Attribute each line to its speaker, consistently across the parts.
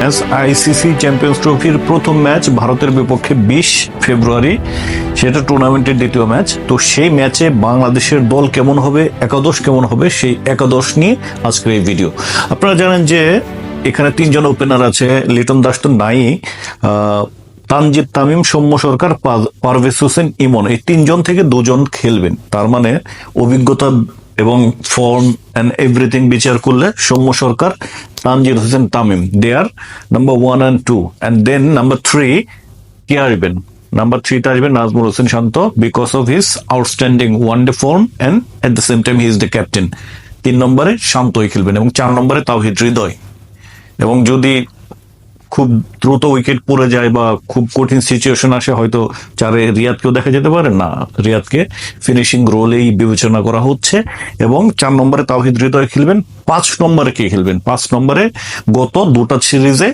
Speaker 1: Match ICC champions ট্রফির প্রথম match ভারতের বিপক্ষে বিশ ফেব্রুয়ারি। সেটা টুর্নামেন্টের দ্বিতীয় ম্যাচ তো সেই ম্যাচে বাংলাদেশের দল কেমন হবে একাদশ কেমন হবে সেই একাদশ নিয়ে আজকের এই ভিডিও আপনারা জানেন যে এখানে তিনজন ওপেনার আছে লিটন দাস তো নাই আহ, তানজিদ তামিম সৌম্য সরকার পার- পারভেজ হোসেন ইমন। এই তিনজন থেকে দুজন খেলবেন। তার মানে অভিজ্ঞতা এবং ফর্ম অ্যান্ড এভরিথিং বিচার করলে Soumya Sarkar Tanzid Hossain Tamim they are number one and two and then number three কে আসবেন? নাম্বার থ্রিতে আসবেন Najmul Hossain Shanto because of his outstanding one day form and at the same time he is the captain তিন নম্বরে শান্তই খেলবেন এবং চার নম্বরে তাওহিদ হৃদয়। এবং যদি খুব দ্রুত উইকেট পড়ে যায় বা খুব কঠিন সিচুয়েশন আসে, হয়তো চারে রিয়াদকেও দেখা যেতে পারে। না, রিয়াদকে ফিনিশিং রোলেই বিবেচনা করা হচ্ছে এবং চার নম্বরে তাওহিদ হৃদয় খেলবেন, পাঁচ নম্বরে কে খেলবেন? পাঁচ নম্বরে গত দুটা সিরিজে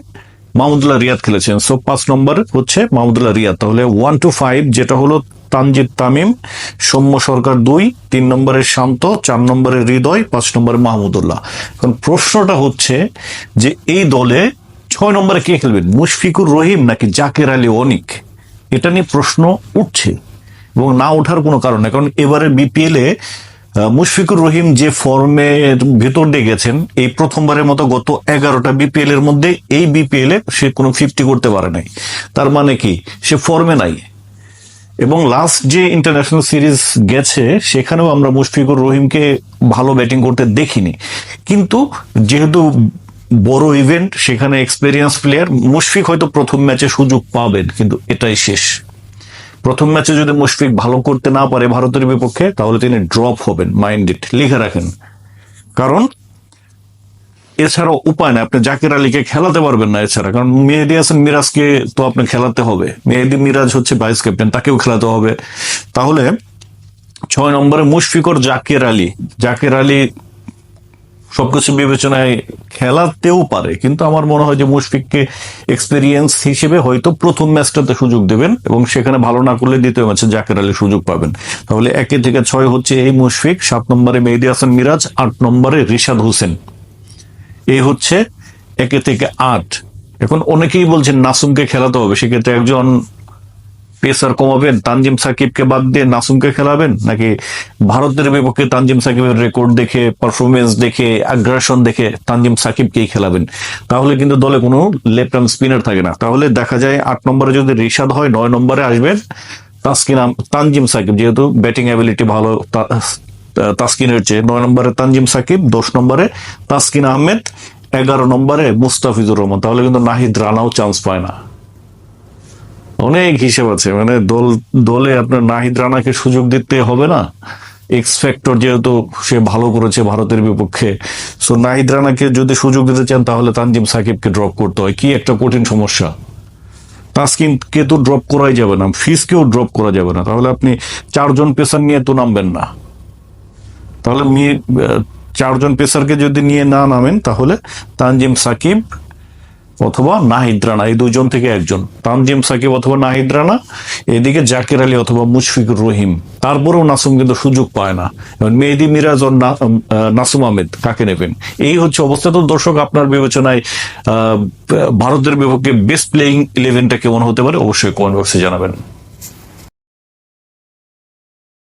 Speaker 1: মাহমুদুল্লাহ রিয়াদ খেলেছেন। সো পাঁচ নম্বর হচ্ছে মাহমুদুল্লাহ রিয়াদ। তাহলে ওয়ান টু ফাইভ যেটা হলো তানজিদ তামিম, সৌম্য সরকার দুই, তিন নম্বরে শান্ত, চার নম্বরে হৃদয়, পাঁচ নম্বরে মাহমুদুল্লাহ। এখন প্রশ্নটা হচ্ছে যে এই দলে ছয় নম্বরে কে খেলবেন মুশফিকুর রহিম নাকি জাকের আলী অনিক? এটা নিয়ে প্রশ্ন উঠছে এবং না ওঠার কোনো কারণ কারণ এবারে বিপিএল মুশফিকুর রহিম যে ফর্মের ভেতর দিয়ে গেছেন, এই প্রথমবারের মতো গত এগারোটা বিপিএল এর মধ্যে এই বিপিএল এ সে কোনো ফিফটি করতে পারে নাই। তার মানে কি? সে ফর্মে নাই। এবং লাস্ট যে ইন্টারন্যাশনাল সিরিজ গেছে, সেখানেও আমরা মুশফিকুর রহিমকে ভালো ব্যাটিং করতে দেখিনি। কিন্তু যেহেতু বড় ইভেন্ট সেখানে এক্সপেরিয়েন্স প্লেয়ার মুশফিক হয়তো প্রথম ম্যাচে সুযোগ পাবেন, কিন্তু এটাই শেষ। প্রথম ম্যাচে যদি মুশফিক ভালো করতে না পারে ভারতের বিপক্ষে, তাহলে তিনি ড্রপ হবেন মাইন্ডেড লিখে রাখেন। কারণ, এছাড়াও উপায় না আপনি জাকির আলীকে খেলাতে পারবেন না এছাড়া, কারণ মেহেদি হাসান মিরাজকে তো আপনি খেলাতে হবে। মেহেদি মিরাজ হচ্ছে ভাইস ক্যাপ্টেন তাকেও খেলাতে হবে। তাহলে, ছয় নম্বরে মুশফিকর জাকির আলী। জাকির আলী সবকিছু বিবেচনায় খেলাতেও পারে, কিন্তু আমার মনে হয় যে মুশফিককে এক্সপেরিয়েন্স হিসেবে হয়তো প্রথম ম্যাচটাতে সুযোগ দেবেন এবং সেখানে ভালো না করলে দ্বিতীয় ম্যাচে জাকের আলী সুযোগ পাবেন। তাহলে একে থেকে ছয় হচ্ছে এই মুশফিক, সাত নম্বরে মেহেদি হাসান মিরাজ, আট নম্বরে রিশাদ হোসেন। এই হচ্ছে একে থেকে আট। এখন অনেকেই বলছেন নাসুমকে খেলাতে হবে, সেক্ষেত্রে একজন পেসার কমাবেন, তানজিম সাকিবকে বাদ দিয়ে নাসুমকে খেলাবেন? নাকি ভারতের বিপক্ষে তানজিম সাকিবের রেকর্ড দেখে পারফরমেন্স দেখে আগ্রাসন দেখে তানজিম সাকিবকেই খেলাবেন? তাহলে কিন্তু দলে কোনো লেফট আর্ম স্পিনার থাকে না। তাহলে দেখা যায় আট নম্বরে যদি রিশাদ হয়, নয় নম্বরে আসবেন তাসকিন তানজিম সাকিব। যেহেতু ব্যাটিং অ্যাবিলিটি ভালো তাসকিনের চেয়ে নয় নম্বরে তানজিম সাকিব, দশ নম্বরে তাসকিন আহমেদ, এগারো নম্বরে মুস্তাফিজুর রহমান। তাহলে কিন্তু নাহিদ রানাও চান্স পায় না। অনেক হিসেব আছে মানে দল, দলে আপনার নাহিদ রানাকে সুযোগ দিতে হবে না। এক্স ফ্যাক্টর যেহেতু সে ভালো করেছে ভারতের বিপক্ষে। সো নাহিদ রানাকে যদি সুযোগ দিতে চান, তাহলে তানজিম সাকিবকে ড্রপ করতে হয়। কি একটা কঠিন সমস্যা। তাসকিনকে তো ড্রপ করাই যাবে না ফিসকেও ড্রপ করা যাবে না। তাহলে আপনি চারজন পেসার নিয়ে তো নামবেন না। তাহলে চারজন পেসারকে যদি নিয়ে না নামেন, তাহলে তানজিম সাকিব অথবা নাহিদ রানা, এই দুজন থেকে একজন। তানজিম সাকিব অথবা নাহিদ রানা, এদিকে জাকির আলী অথবা মুশফিকুর রহিম। তারপরেও নাসুম কিন্তু সুযোগ পায় না। এবং মেহেদি মিরাজ ও নাসুম আহমেদ কাকে নেবেন? এই হচ্ছে অবস্থা। তো দর্শক, আপনার বিবেচনায় ভারতের বিপক্ষে বেস্ট প্লেয়িং ইলেভেনটা কেমন হতে পারে? অবশ্যই কমেন্ট বক্সে জানাবেন।